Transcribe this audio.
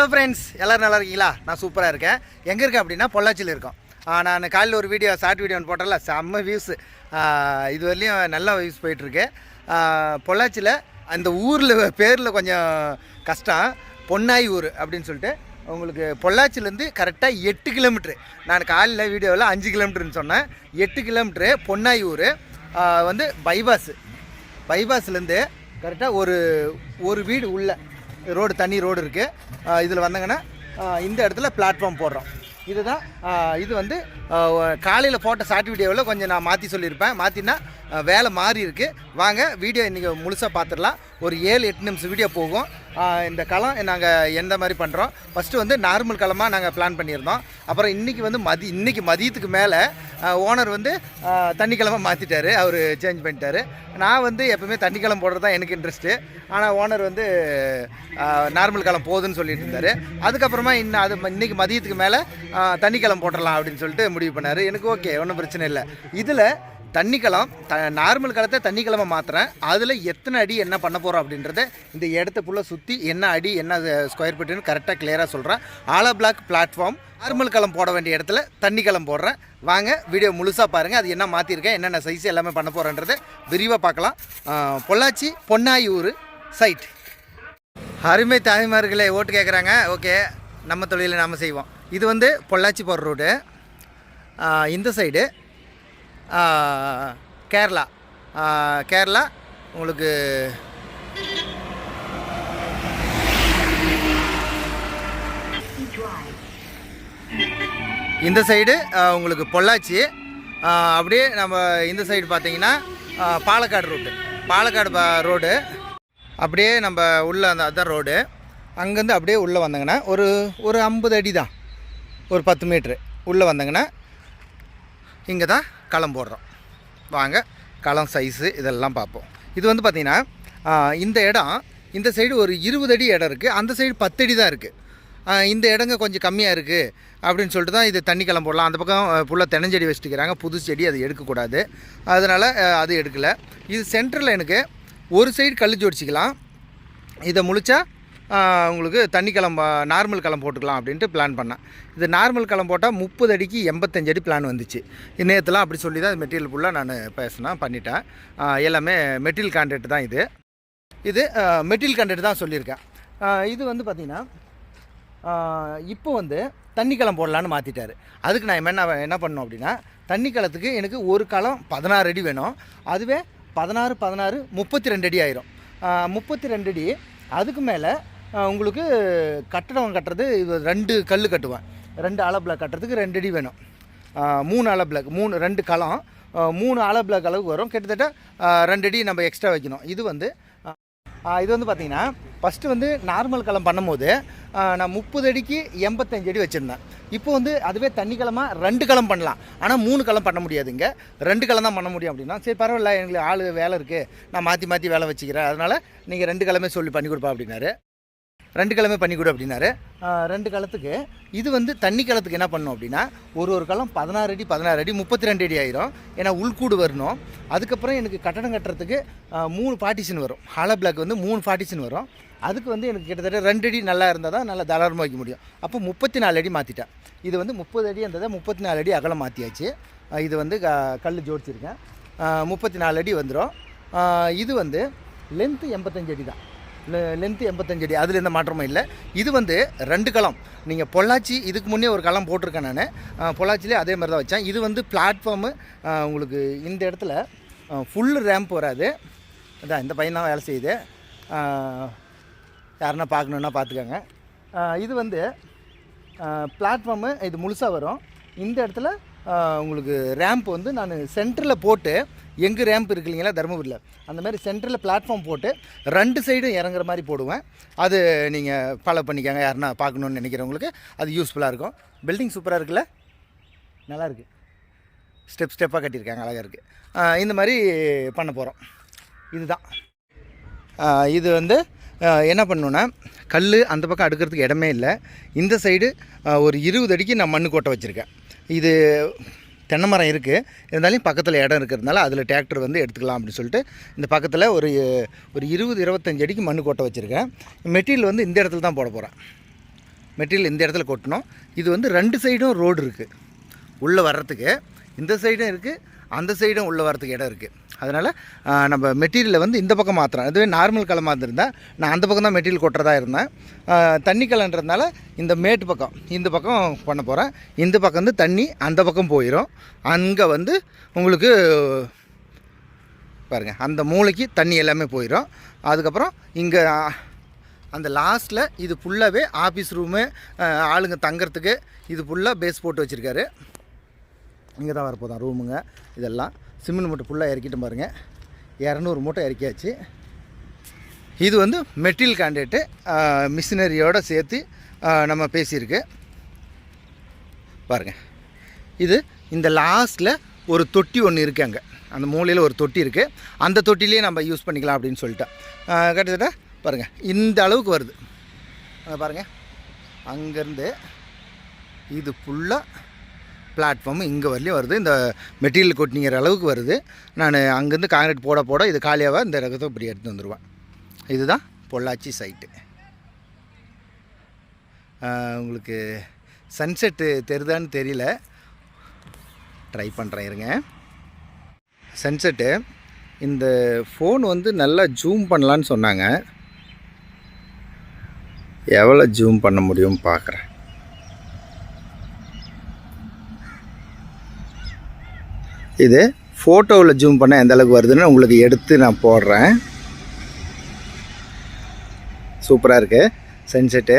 Hello friends எல்லோரும் நல்லா இருக்கீங்களா? நான் சூப்பராக இருக்கேன். எங்கே இருக்கேன் அப்படின்னா பொள்ளாச்சியில் இருக்கோம். நான் காலையில் ஒரு வீடியோ ஷார்ட் வீடியோ ஒன்று போட்டல செம்ம வியூஸ் இது வரலையும் நல்ல வியூஸ் போயிட்டுருக்கு. பொள்ளாச்சியில் அந்த ஊரில் பேரில் கொஞ்சம் கஷ்டம். பொன்னாய் ஊர் அப்படின்னு சொல்லிட்டு உங்களுக்கு பொள்ளாச்சிலேருந்து கரெக்டாக எட்டு கிலோமீட்ரு நான் காலையில் வீடியோவில் அஞ்சு கிலோமீட்டருன்னு சொன்னேன். எட்டு கிலோமீட்ரு பொன்னாய் ஊர் வந்து பைபாஸ் பைபாஸ்லேருந்து கரெக்டாக ஒரு ஒரு வீடு உள்ள. ரோடு தண்ணி ரோடு இருக்குது இதில் வந்தாங்கன்னா இந்த இடத்துல பிளாட்ஃபார்ம் போடுறோம். இதுதான் இது வந்து காலையில் போட்ட ஷார்ட் வீடியோவில் கொஞ்சம் நான் மாற்றி சொல்லியிருப்பேன். மாற்றினா வேலை மாறி இருக்குது வாங்க வீடியோ இன்றைக்கி முழுசாக பார்த்துடலாம். ஒரு ஏழு எட்டு நிமிஷம் வீடியோ போகும். இந்த களம் நாங்கள் எந்த மாதிரி பண்ணுறோம் ஃபஸ்ட்டு வந்து நார்மல் களமாக நாங்கள் பிளான் பண்ணியிருந்தோம். அப்புறம் இன்றைக்கி வந்து மதி இன்றைக்கி மதியத்துக்கு மேலே ஓனர் வந்து ஆஹ் தண்ணி கிழமை மாற்றிட்டாரு அவர் சேஞ்ச் பண்ணிட்டாரு. நான் வந்து எப்பவுமே தண்ணி கிளம்பு போடுறது தான் எனக்கு இன்ட்ரெஸ்ட்டு ஆனால் ஓனர் வந்து நார்மல் களம் போகுதுன்னு சொல்லிட்டு இருந்தார். அதுக்கப்புறமா இன்னும் அது ம- இன்னைக்கு மதியத்துக்கு மேலே தண்ணி கிளம்பு போட்டுடலாம் அப்படின்னு சொல்லிட்டு முடிவு பண்ணார். எனக்கு ஓகே ஒன்றும் பிரச்சனை இல்லை. இதில் தண்ணி களம் த நார்மல் களத்தை தண்ணி கிழமை மாற்றுறேன் அதில் எத்தனை அடி என்ன பண்ண போகிறோம் அப்படின்றத இந்த இடத்த ஃபுல்லாக சுற்றி என்ன அடி என்ன ஸ்கொயர் ஃபீட்டுன்னு கரெக்டாக கிளியராக சொல்கிறேன் ஆலா பிளாக் பிளாட்ஃபார்ம் நார்மல் களம் போட வேண்டிய இடத்துல தண்ணி களம் போடுறேன். வாங்க வீடியோ முழுசாக பாருங்கள் அது என்ன மாற்றிருக்கேன் என்னென்ன சைஸ் எல்லாமே பண்ண போகிறேன்றதை விரிவாக பார்க்கலாம். பொள்ளாச்சி பொன்னாயூர் சைட் அருமை தாய்மார்களே ஓட்டு கேட்குறாங்க ஓகே நம்ம தொழிலை நாம் செய்வோம். இது வந்து பொள்ளாச்சி போகிற ரோடு இந்த சைடு கேரளா. கேரளா உங்களுக்கு இந்த சைடு உங்களுக்கு பொள்ளாச்சி. அப்படியே நம்ம இந்த சைடு பார்த்தீங்கன்னா பாலக்காடு ரோடு பாலக்காடு பா- ரோடு அப்படியே நம்ம உள்ளே அந்த அதான் ரோடு அங்கேருந்து அப்படியே உள்ளே வந்தாங்கன்னா ஒரு ஒரு ஐம்பது அடி தான் ஒரு பத்து மீட்ரு உள்ளே வந்தாங்கன்னா இங்கே தான் களம் போடுறோம். வாங்க களம் சைஸு இதெல்லாம் பார்ப்போம். இது வந்து பார்த்திங்கன்னா இந்த இடம் இந்த சைடு ஒரு இருபது அடி இடம் இருக்குது அந்த சைடு பத்து அடி தான் இருக்குது இந்த இடங்க கொஞ்சம் கம்மியாக இருக்குது அப்படின்னு சொல்லிட்டு தான் இது தண்ணி களம் போடலாம். அந்த பக்கம் ஃபுல்லாக தெனஞ்செடி வச்சுட்டுக்கிறாங்க புது செடி அது எடுக்கக்கூடாது. அதனால் அது எடுக்கலை. இது சென்டரில் எனக்கு ஒரு சைடு கல் ஜோடிச்சிக்கலாம் இதை முழிச்சா உங்களுக்கு தண்ணி களம் நார்மல் களம் போட்டுக்கலாம் அப்படின்ட்டு பிளான் பண்ணேன். இது நார்மல் களம் போட்டால் முப்பது அடிக்கு எண்பத்தஞ்சு அடி பிளான் வந்துச்சு. நேற்றுலாம் அப்படி சொல்லி தான் மெட்டீரியல் ஃபுல்லாக நான் பேசினேன் பண்ணிட்டேன். எல்லாமே மெட்டீரியல் கான்ட்ராக்ட் தான் இது. இது மெட்டீரியல் கான்ட்ராக்ட் தான் சொல்லியிருக்கேன். இது வந்து பார்த்திங்கன்னா இப்போ வந்து தண்ணி களம் போடலான்னு மாற்றிட்டாரு அதுக்கு நான் என்ன என்ன பண்ணோம் அப்படின்னா தண்ணி களத்துக்கு எனக்கு ஒரு களம் பதினாறு அடி வேணும். அதுவே பதினாறு பதினாறு முப்பத்தி ரெண்டு அடி ஆயிரும். முப்பத்தி ரெண்டு அடி அதுக்கு மேலே உங்களுக்கு கட்டடம் கட்டுறது இது ரெண்டு கல் கட்டுவேன். ரெண்டு அலை பிளாக் கட்டுறதுக்கு ரெண்டு அடி வேணும். மூணு அலை பிளாக் மூணு ரெண்டு களம் மூணு அலை பிளாக் அளவுக்கு வரும். கிட்டத்தட்ட ரெண்டு அடி நம்ம எக்ஸ்ட்ரா வைக்கணும். இது வந்து இது வந்து பார்த்திங்கன்னா ஃபஸ்ட்டு வந்து நார்மல் களம் பண்ணும்போது நான் முப்பது அடிக்கு எண்பத்தஞ்சு அடி வச்சுருந்தேன். இப்போ வந்து அதுவே தண்ணி களமாக ரெண்டு களம் பண்ணலாம். ஆனால் மூணு களம் பண்ண முடியாதுங்க. ரெண்டு களம் தான் பண்ண முடியும் அப்படின்னா சரி பரவாயில்ல எங்களுக்கு ஆள் வேலை இருக்குது நான் மாற்றி மாற்றி வேலை வச்சுக்கிறேன். அதனால் நீங்கள் ரெண்டு கிழமை சொல்லி பண்ணி கொடுப்பா அப்படின்னாரு. ரெண்டு கிழமை பண்ணி கொடு அப்படின்னாரு. ரெண்டு காலத்துக்கு. இது வந்து தண்ணி காலத்துக்கு என்ன பண்ணோம் அப்படின்னா ஒரு ஒரு காலம் பதினாறு அடி பதினாறு அடி முப்பத்தி ரெண்டு அடி ஆயிரும். ஏன்னா உள்கூடு வரணும். அதுக்கப்புறம் எனக்கு கட்டடம் கட்டுறதுக்கு மூணு பார்ட்டிஷன் வரும். ஹாலோ பிளாக் வந்து மூணு பார்ட்டிஷன் வரும். அதுக்கு வந்து எனக்கு கிட்டத்தட்ட ரெண்டு அடி நல்லா இருந்தால் தான் நல்லா தாராளமாக வைக்க முடியும். அப்போ முப்பத்தி நாலு அடி மாற்றிட்டேன் இது வந்து முப்பது அடி இருந்ததை முப்பத்தி நாலு அடி அகலம் மாற்றியாச்சு இது வந்து க- கல் ஜோடிச்சிருக்கேன். முப்பத்தி நாலு அடி வந்துடும் இது வந்து லென்த்து எண்பத்தஞ்சு அடி தான். லென்த்து எண்பத்தஞ்சு அடி. அதில் எந்த மாற்றமும் இல்லை. இது வந்து ரெண்டு களம் நீங்கள் பொள்ளாச்சி இதுக்கு முன்னே ஒரு களம் போட்டிருக்கேன் நான். பொள்ளாச்சிலே அதே மாதிரி தான் வச்சேன். இது வந்து பிளாட்ஃபார்மு உங்களுக்கு இந்த இடத்துல ஃபுல் ரேம்ப் வராது. அதான் இந்த பையன் தான் வேலை செய்யுது. யாருன்னா பார்க்கணுன்னா பார்த்துக்கோங்க. இது வந்து பிளாட்ஃபார்மு இது முழுசாக வரும். இந்த இடத்துல உங்களுக்கு ரேம்ப் வந்து நான் சென்டரில் போட்டு எங்கே ரேம்ப் இருக்கு இல்லைங்களா தருமபுரியில். அந்த மாதிரி சென்டரில் பிளாட்ஃபார்ம் போட்டு ரெண்டு சைடும் இறங்குற மாதிரி போடுவேன். அது நீங்கள் ஃபாலோ பண்ணிக்கோங்க. யாருன்னா பார்க்கணுன்னு நினைக்கிறவங்களுக்கு அது யூஸ்ஃபுல்லாக இருக்கும். பில்டிங் சூப்பராக இருக்குல்ல? நல்லாயிருக்கு ஸ்டெப் ஸ்டெப்பாக கட்டியிருக்காங்க. அழகாக இருக்குது இந்த மாதிரி பண்ண போகிறோம் இதுதான். இது வந்து என்ன பண்ணணுன்னா கல் அந்த பக்கம் அடுக்கிறதுக்கு இடமே இல்லை. இந்த சைடு ஒரு இருபது அடிக்கு நான் மண்ணு கொட்டை வச்சுருக்கேன். இது தென்னை மரம் இருக்குது இருந்தாலும் பக்கத்தில் இடம் இருக்கிறதுனால அதில் டிராக்டர் வந்து எடுத்துக்கலாம் அப்படின்னு சொல்லிட்டு இந்த பக்கத்தில் ஒரு ஒரு இருபது இருபத்தஞ்சு அடிக்கு மண் கொட்டை வச்சுருக்கேன். மெட்டீரியல் வந்து இந்த இடத்துல தான் போட போகிறேன் மெட்டீரியல் இந்த இடத்துல கொட்டணும். இது வந்து ரெண்டு சைடும் ரோடு இருக்குது உள்ளே வர்றதுக்கு இந்த சைடும் இருக்குது அந்த சைடும் உள்ளே வர்றதுக்கு இடம் இருக்குது அதனால் நம்ம மெட்டீரியலை வந்து இந்த பக்கம் மாற்றுறோம் அதுவே நார்மல் கலமாக இருந்திருந்தால் நான் அந்த பக்கம் தான் மெட்டீரியல் கொட்டுறதா இருந்தேன். தண்ணி கலன்றதுனால இந்த மேட்டு பக்கம் இந்த பக்கம் பண்ண போகிறேன் இந்த பக்கம் வந்து தண்ணி அந்த பக்கம் போயிடும் அங்கே வந்து உங்களுக்கு பாருங்கள் அந்த மூளைக்கு தண்ணி எல்லாமே போயிடும் அதுக்கப்புறம் இங்கே அந்த லாஸ்ட்டில் இது ஃபுல்லாகவே ஆஃபீஸ் ரூமு ஆளுங்க தங்கிறதுக்கு இது ஃபுல்லாக பேஸ் போட்டு வச்சுருக்காரு. இங்கே தான் வரப்போதான் ரூமுங்க இதெல்லாம். சிமெண்ட் மூட்டை ஃபுல்லாக இறக்கிட்டு பாருங்க. இரநூறு மூட்டை இறக்கியாச்சு. இது வந்து மெட்டீரியல் கேண்டிடேட்டு மிஷினரியோடு சேர்த்து நம்ம பேசியிருக்கு. பாருங்கள் இது இந்த லாஸ்ட்டில் ஒரு தொட்டி ஒன்று இருக்குது அங்கே. அந்த மூலையில் ஒரு தொட்டி இருக்குது அந்த தொட்டிலேயே நம்ம யூஸ் பண்ணிக்கலாம் அப்படின்னு சொல்லிட்டேன் கிட்டத்தட்ட பாருங்கள் இந்த அளவுக்கு வருது. பாருங்கள் அங்கேருந்து இது ஃபுல்லாக பிளாட்ஃபார்ம் இங்கே வரலையும் வருது. இந்த மெட்டீரியல் கொட்டிங்கிற அளவுக்கு வருது. நான் அங்கேருந்து காங்கிரீட் போட போட இது காலியாக இந்த ரகத்தை இப்படி எடுத்து வந்துடுவேன் இதுதான் பொள்ளாச்சி சைட்டு உங்களுக்கு சன்செட்டு தெரிதான்னு தெரியல. ட்ரை பண்ணுறேன் இருங்க. சன்செட்டு இந்த ஃபோன் வந்து நல்லா ஜூம் பண்ணலான்னு சொன்னாங்க. எவ்வளோ ஜூம் பண்ண முடியும்னு பார்க்குறேன் இது ஃபோட்டோவில் ஜூம் பண்ணால் எந்த அளவுக்கு வருதுன்னு உங்களுக்கு எடுத்து நான் போடுறேன். சூப்பராக இருக்குது சன்செட்டு